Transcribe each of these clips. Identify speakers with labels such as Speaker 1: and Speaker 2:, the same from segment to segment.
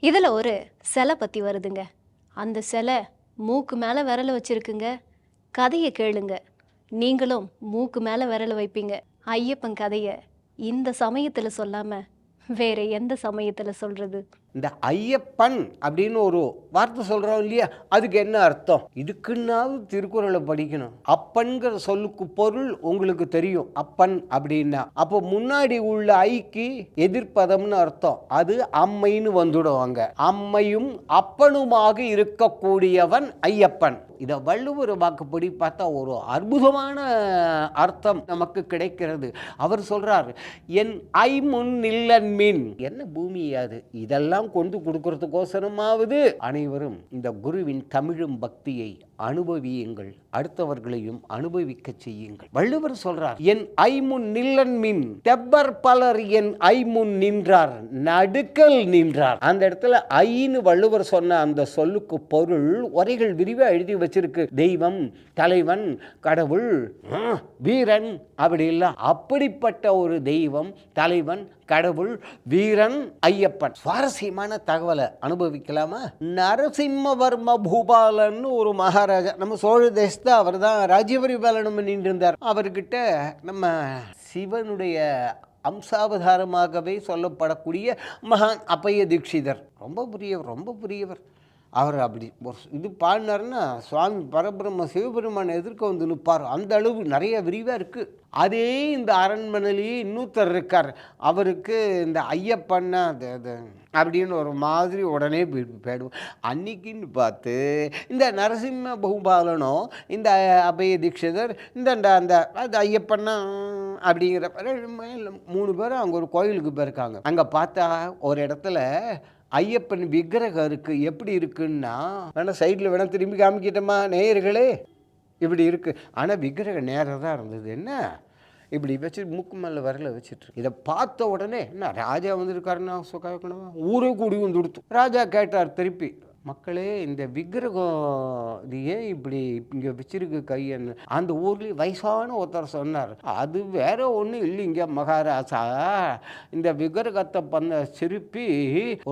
Speaker 1: இதில் ஒரு சிலை பற்றி வருதுங்க. அந்த சிலை மூக்கு மேலே விரல வச்சுருக்குங்க. கதையை கேளுங்க. நீங்களும் மூக்கு மேலே விரல வைப்பீங்க. ஐயப்பன் கதையை இந்த சமயத்தில் சொல்லாமல் வேறு எந்த சமயத்தில் சொல்கிறது
Speaker 2: இந்த ஐயப்பன் அப்படின்னு ஒரு வார்த்தை சொல்கிறோம் இல்லையா? அதுக்கு என்ன அர்த்தம்? இதுக்குன்னாவது திருக்குறளை படிக்கணும். அப்பன்கிற சொல்லுக்கு பொருள் உங்களுக்கு தெரியும். அப்பன் அப்படின்னா. அப்போ முன்னாடி உள்ள ஐக்கு எதிர்ப்பதம்னு அர்த்தம். அது அம்மைன்னு வந்துடுவாங்க. அம்மையும் அப்பனுமாக இருக்கக்கூடியவன் ஐயப்பன். இதை வள்ளுவர் வாக்குப்படி பார்த்தா ஒரு அற்புதமான அர்த்தம் நமக்கு கிடைக்கிறது. அவர் சொல்றார் என் ஐ முன் நில்லன் மீன் என்ன பூமி அது? இதெல்லாம் எல்லாம் கொண்டு கொடுக்கறதுக்கோசரமாவது. அனைவரும் இந்த குருவின் தமிழும் பக்தியை அனுபவியுங்கள் அடுத்தவர்களையும் அனுபவிக்க செய்யுங்கள். வள்ளுவர் சொல்றார் என் ஐமுன் நில்லன் மின் தெப்பர் பலர் என் ஐமுன் நின்றார் நடுக்கல் நின்றார். அந்த இடத்துல ஐன்னு வள்ளுவர் சொன்ன அந்த சொல்லுக்கு பொருள் உரைகள் விரிவா எழுதி வச்சிருக்கு. தெய்வம் தலைவன் கடவுள் வீரன் அப்படி இல்லை அப்படிப்பட்ட ஒரு தெய்வம் தலைவன் கடவுள் வீரன் ஐயப்பன். சுவாரஸ்யம். சுவாரஸ்யமான தகவலை அனுபவிக்கலாமா? நரசிம்மவர்ம பூபாலன்னு ஒரு மகாராஜா நம்ம சோழ தேசத்தை அவர் தான் ராஜ்யபரிபாலனம் பண்ணிட்டு இருந்தார் அவர்கிட்ட நம்ம சிவனுடைய அம்சாவதாரமாகவே சொல்லப்படக்கூடிய மகான் அப்பைய தீட்சிதர். ரொம்ப புரியவர் ரொம்ப புரியவர். அவர் அப்படி ஒரு இது பாடினாருன்னா சுவாமி பரபிரம்ம சிவபெருமானை எதிர்க்க வந்து நிற்பார். அந்த அளவு நிறைய விரிவாக இருக்குது அதே இந்த அரண்மனையிலேயே இன்னொருத்தர் இருக்கார். அவருக்கு இந்த ஐயப்பன்னா அது அது அப்படின்னு ஒரு மாதிரி உடனே போயிடுவோம் அன்னைக்குன்னு பார்த்து இந்த நரசிம்ம பகுபாலனோ இந்த அபய தீட்சிதர் இந்த அந்த- அந்த அது ஐயப்பன்னா அப்படிங்கிற மூணு பேரும் அங்கே ஒரு கோயிலுக்கு போயிருக்காங்க. அங்கே பார்த்தா ஒரு இடத்துல ஐயப்பன் விக்கிரகம் இருக்கு. எப்படி இருக்குன்னா வேணா சைடில் வேணா திரும்பி காமிக்கிட்டோமா நேயர்களே? இப்படி இருக்கு. ஆனால் விக்கிரகம் நேராக தான் இருந்தது. என்ன? இப்படி வச்சு மூக்கு மேலே வரல வச்சுட்டு இதை பார்த்த உடனே என்ன ராஜா வந்திருக்காருன்னா சுகாக்கணுமா ஊரே கூடி வந்து கொடுத்து ராஜா கேட்டார் திருப்பி. மக்களே இந்த விக்கிரகம் இது ஏன் இப்படி இங்கே வச்சிருக்கு கையன்னு அந்த ஊர்லேயே வயசான ஒருத்தர் சொன்னார். அது வேற ஒன்றும் இல்லைங்க மகாராஜா. இந்த விக்கிரகத்தை பண்ண சிற்பி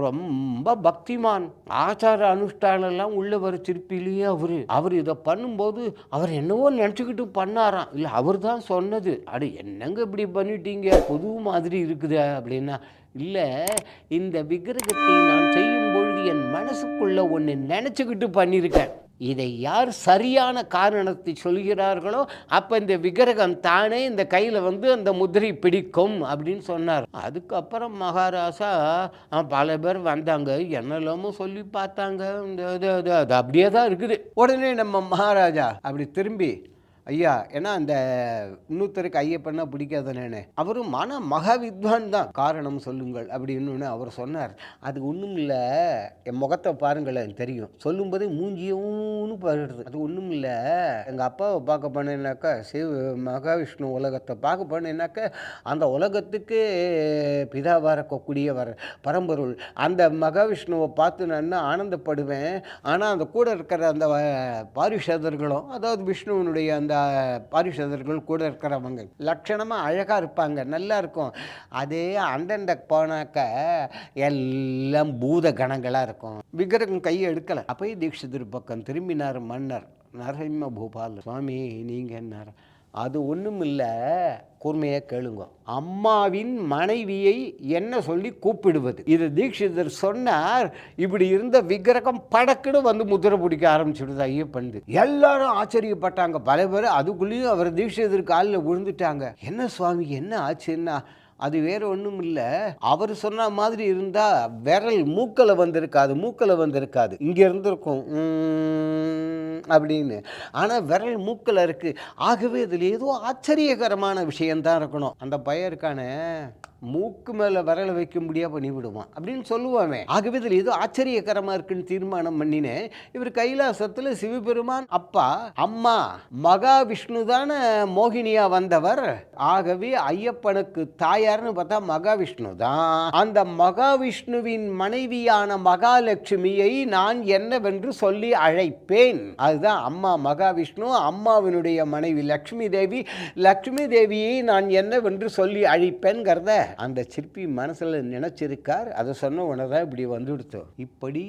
Speaker 2: ரொம்ப பக்திமான். ஆச்சார அனுஷ்டானம் எல்லாம் உள்ளவர் சிற்பிலேயே அவரு. அவர் இதை பண்ணும்போது அவர் என்னவோ நினச்சிக்கிட்டு பண்ணாராம். இல்லை அவர் தான் சொன்னது. அட என்னங்க இப்படி பண்ணிட்டீங்க? புது மாதிரி இருக்குதா அப்படின்னா இல்லை இந்த விக்கிரகத்தை நான் செய்யும் பொழுது என் மனசுக்குள்ள ஒன்று நினச்சிக்கிட்டு பண்ணியிருக்கேன். இதை யார் சரியான காரணத்தை சொல்கிறார்களோ அப்போ இந்த விக்கிரகம் தானே இந்த கையில் வந்து அந்த முதிரை பிடிக்கும் அப்படின்னு சொன்னார். அதுக்கப்புறம் மகாராஜா பல பேர் வந்தாங்க. என்னெல்லாமோ சொல்லி பார்த்தாங்க. இந்த இது இது அது அப்படியே தான் இருக்குது. உடனே நம்ம மகாராஜா அப்படி திரும்பி ஐயா ஏன்னா அந்த இன்னொருத்தருக்கு ஐயப்பன்னா பிடிக்காதனே அவரும் மன மகாவித்வான் தான். காரணம் சொல்லுங்கள் அப்படின்னு அவர் சொன்னார். அது ஒன்றும் இல்லை. என் முகத்தை பாருங்களேன் தெரியும். சொல்லும்போதே மூஞ்சியூன்னு பாடுறது. அது ஒன்றும் இல்லை. எங்கள் அப்பாவை பார்க்க போனேன்னாக்கா சிவ மகாவிஷ்ணு உலகத்தை பார்க்க போனேன்னாக்கா அந்த உலகத்துக்கு பிதாவாக இருக்கக்கூடியவர் பரம்பொருள். அந்த மகாவிஷ்ணுவை பார்த்து நான் ஆனந்தப்படுவேன்? ஆனால் அந்த கூட இருக்கிற அந்த பாரிஷதர்களும் அதாவது விஷ்ணுவனுடைய அந்த பாரிஷதர்கள் கூட இருக்கிறவங்க. லட்சணமாக அழகாக இருப்பாங்க நல்லா இருக்கும். அதே அண்டண்ட போனாக்க எல்லாம் பூத கணங்களாக இருக்கும். விக்கிரகம் கையை எடுக்கலை. அப்பயே தீட்சிதர் பக்கம் திரும்பினார் மன்னர். நரசிம்ம பூபால் சுவாமி நீங்கள் என்ன அது ஒன்றும் இல்லை கூர்மையாக கேளுங்க. அம்மாவின் மனைவியை என்ன சொல்லி கூப்பிடுவது? இது தீட்சிதர் சொன்னார் இப்படி இருந்த விக்கிரகம் படக்குன்னு வந்து முத்திரை பிடிக்க ஆரம்பிச்சுடுது ஐயப்பண்டு எல்லாரும் ஆச்சரியப்பட்டாங்க. பல பேர் அதுக்குள்ளேயும் அவர் தீட்சிதர் காலில் விழுந்துட்டாங்க. என்ன சுவாமி என்ன ஆச்சுன்னா அது வேற ஒன்றும் இல்லை அவர் சொன்ன மாதிரி இருந்தால் விரல் மூக்கில் வந்திருக்காது மூக்கில் வந்திருக்காது. இங்கே இருந்திருக்கும். அப்படின்னு. ஆனால் விரல் மூக்கில் இருக்குது ஆகவே இதில் ஏதோ ஆச்சரியகரமான விஷயந்தான் இருக்கணும். அந்த பையன் இருக்கானே மூக்கு மேலே விரலை வைக்க முடியாம பண்ணிவிடுவான் அப்படின்னு சொல்லுவாமே ஆகவே இதில் ஏதோ ஆச்சரியகரமாக இருக்குன்னு தீர்மானம் பண்ணினேன் இவர் கைலாசத்தில் சிவபெருமான் அப்பா அம்மா மகாவிஷ்ணு தானே மோகினியா வந்தவர். ஆகவே ஐயப்பனுக்கு தாயார்னு பார்த்தா மகாவிஷ்ணு தான் அந்த மகாவிஷ்ணுவின் மனைவியான மகாலட்சுமியை நான் என்னவென்று சொல்லி அழைப்பேன். அதுதான் அம்மா மகாவிஷ்ணு அம்மாவினுடைய மனைவி லக்ஷ்மி தேவி லக்ஷ்மி தேவியை நான் என்னவென்று சொல்லி அழிப்பேன்கிறத அந்த சிற்பி மனசில் நினைச்சிருக்கார். அதை சொன்ன உடனே தான் இப்படி வந்துடுத்தோம் இப்படி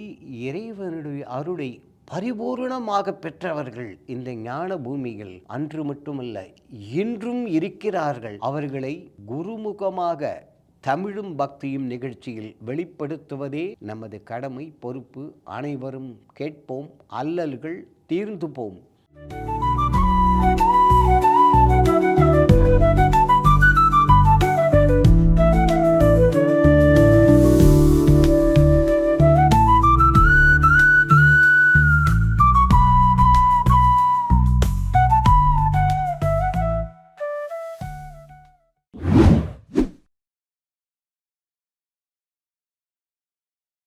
Speaker 2: இறைவனுடைய அருளை பரிபூரணமாக பெற்றவர்கள் இந்த ஞான பூமியில் அன்று மட்டுமல்ல இன்றும் இருக்கிறார்கள். அவர்களை குருமுகமாக தமிழும் பக்தியும் நிகழ்ச்சியில் வெளிப்படுத்துவதே நமது கடமை பொறுப்பு. அனைவரும் கேட்போம் அல்லல்கள் தீர்ந்து போம்.